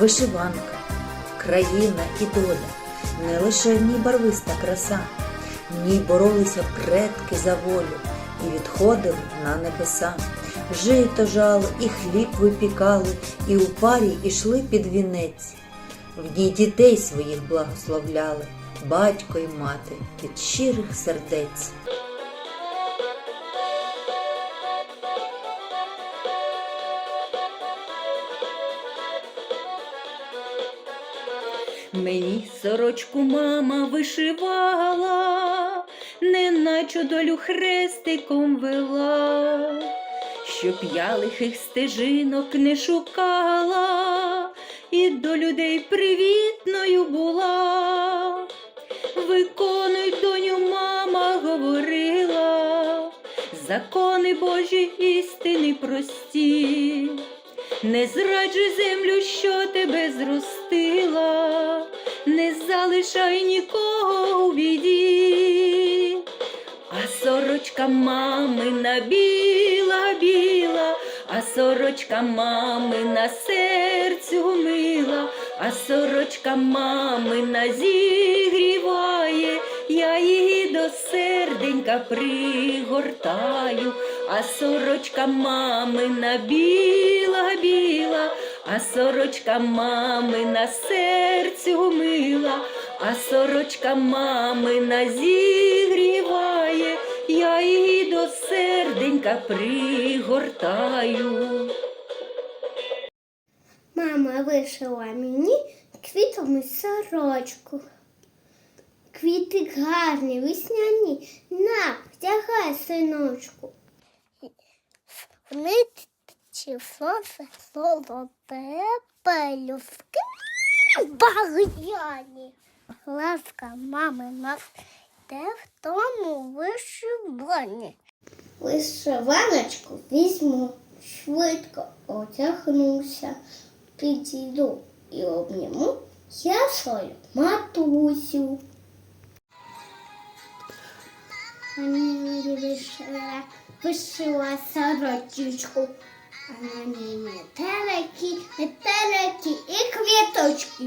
вишиванка, країна і доля, не лише в ній барвиста краса, в ній боролися предки за волю і відходили на небеса. Жито жали, і хліб випікали, і у парі ішли під вінець. В ній дітей своїх благословляли, батько й мати від щирих сердець. Мені сорочку мама вишивала, неначе долю хрестиком вела, щоб я лихих стежинок не шукала, і до людей привітною була. Виконуй, доню, мама говорила, закони Божі істини прості. Не зраджуй землю, що тебе зростила, не залишай нікого у біді. А сорочка мамина біла, біла, а сорочка мамина серцю мила, а сорочка мамина зігріває, я її до серденька пригортаю, а сорочка мамина біла, біла, а сорочка мамина серцю мила, а сорочка мамина зігріває, я її до серденька пригортаю. Мама вишила мені квітами сорочку. Квіти гарні, весняні, на, вдягай, синочку. В нитці сонце золоте пелюстки багряні. Ласка мами нас йде в тому вишиванні. Вишиваночку візьму, швидко одягнуся, підійду і обніму я свою матусю. Мені вишила, вишила сорочечку, а на ній метелики, метелики і квіточки.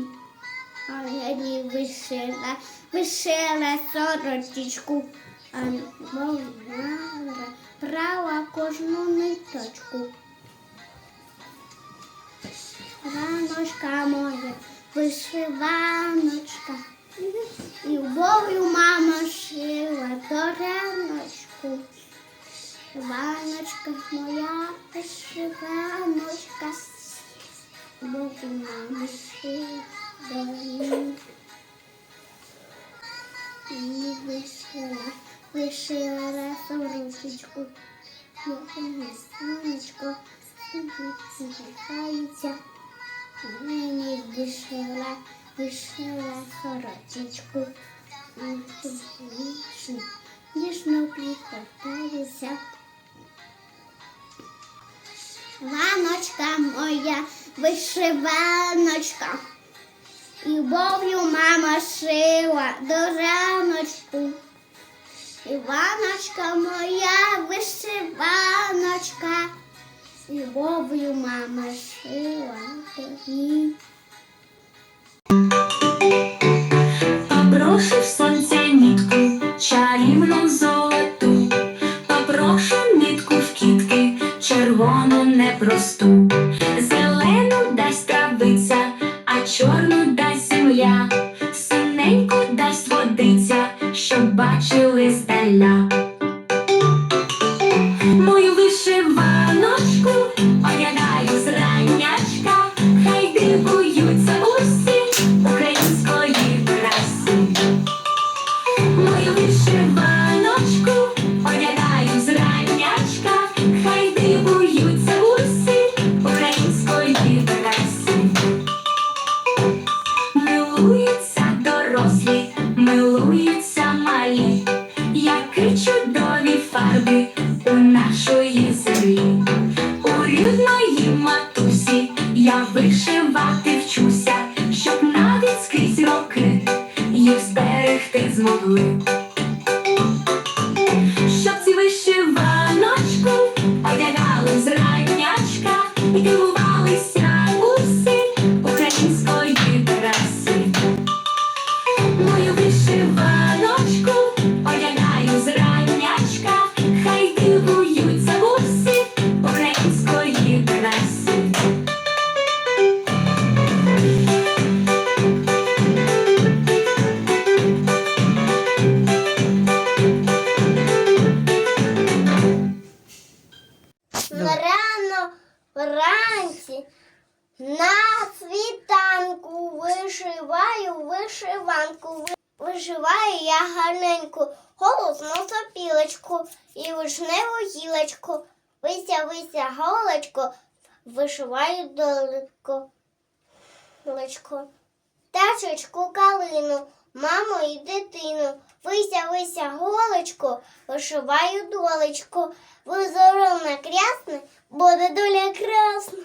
А на ній вишила, вишила сорочечку, а вона брала кожну ниточку. Раночка моя, вишиваночка, любов'ю мама шила до раночку. Ваночка моя, вишиваночка, любов'ю мама шила. І вишила, вишила сорочечку, моє сонечко, усміхається. Мені вишила, вишила сорочечку, ніжно, прикортаюся. Ваночка моя, вишиваночка, любов'ю мама шила до раночку. Іваночка моя вишиваночка, любов'ю мама шила тобі. Попрошу чарівну золоту, попрошу нитку в кітки, червону непросту, зелену дасть травиця, а чорну дасть земля, синеньку дасть водиця, щоб бачили здаля. Вися, вися, голочку, вишиваю долитку. Личко. Тачечку калину, маму і дитину. Вися, вися, голочку, вишиваю долечку. Визоровна крясне, буде доля красна.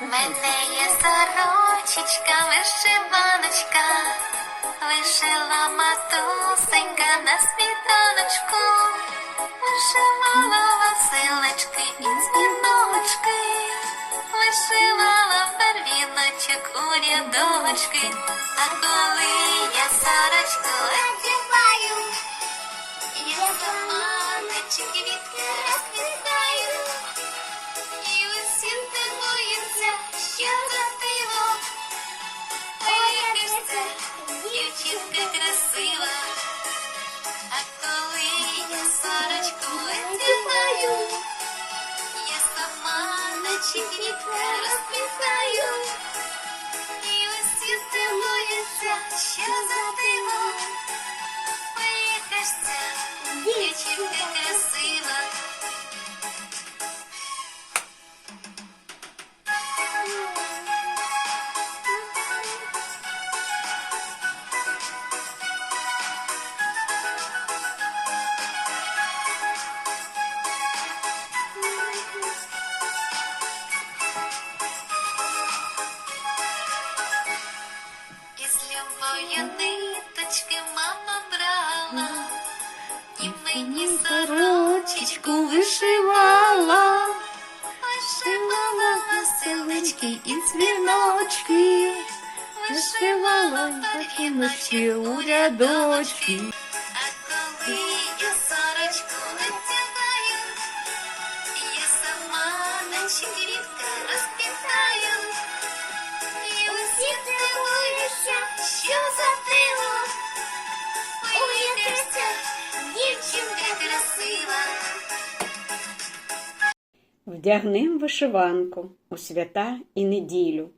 Мене є сорочечка, вишиваночка, вишила матусенька на світаночку, вишивала Василечки і дзвіночки, вишивала барвіночок у рядочки, а коли я сорочку одягаю, я сама наче квітки. Наче не розквітаю. І усі дивуються, що за диво. Ж дівчинка красива. Вишивала, вишивала веселички і дзвіночки, вишивала ночі у рядочки. Вдягнем вишиванку у свята і неділю,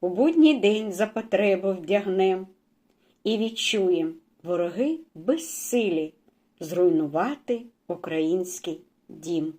у будній день за потребу вдягнем і відчуєм вороги безсилі зруйнувати український дім.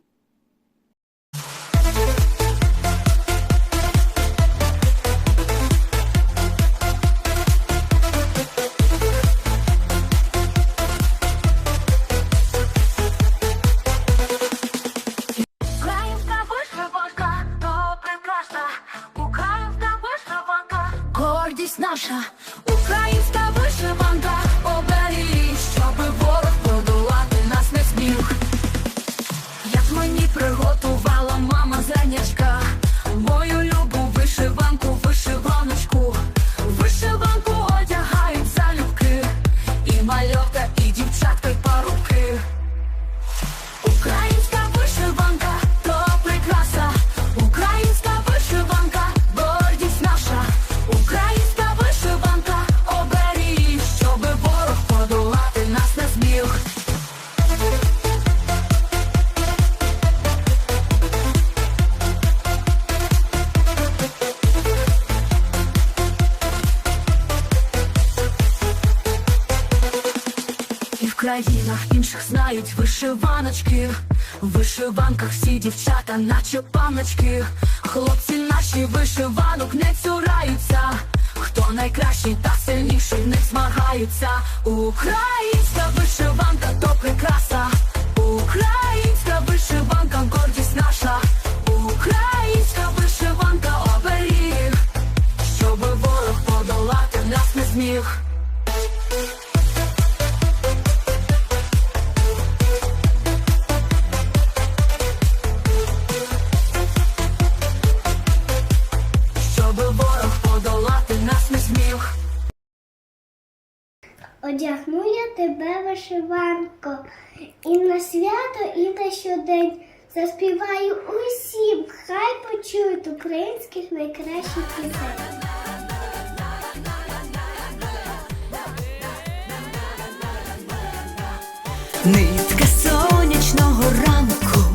Інших вишиваночки. В вишиванках всі дівчата, наче паночки. Хлопці наші вишиванок не цураються. Хто найкращий та сильніший них змагаються. Українська вишиванка то прикраса. Українська вишиванка гордість наша. Українська вишиванка оберіг. Щоби ворог подолати нас не зміг. вишиванко, і на свято, і на щодень. Заспіваю усім, хай почують українських найкращих пісень. Нитка сонячного ранку.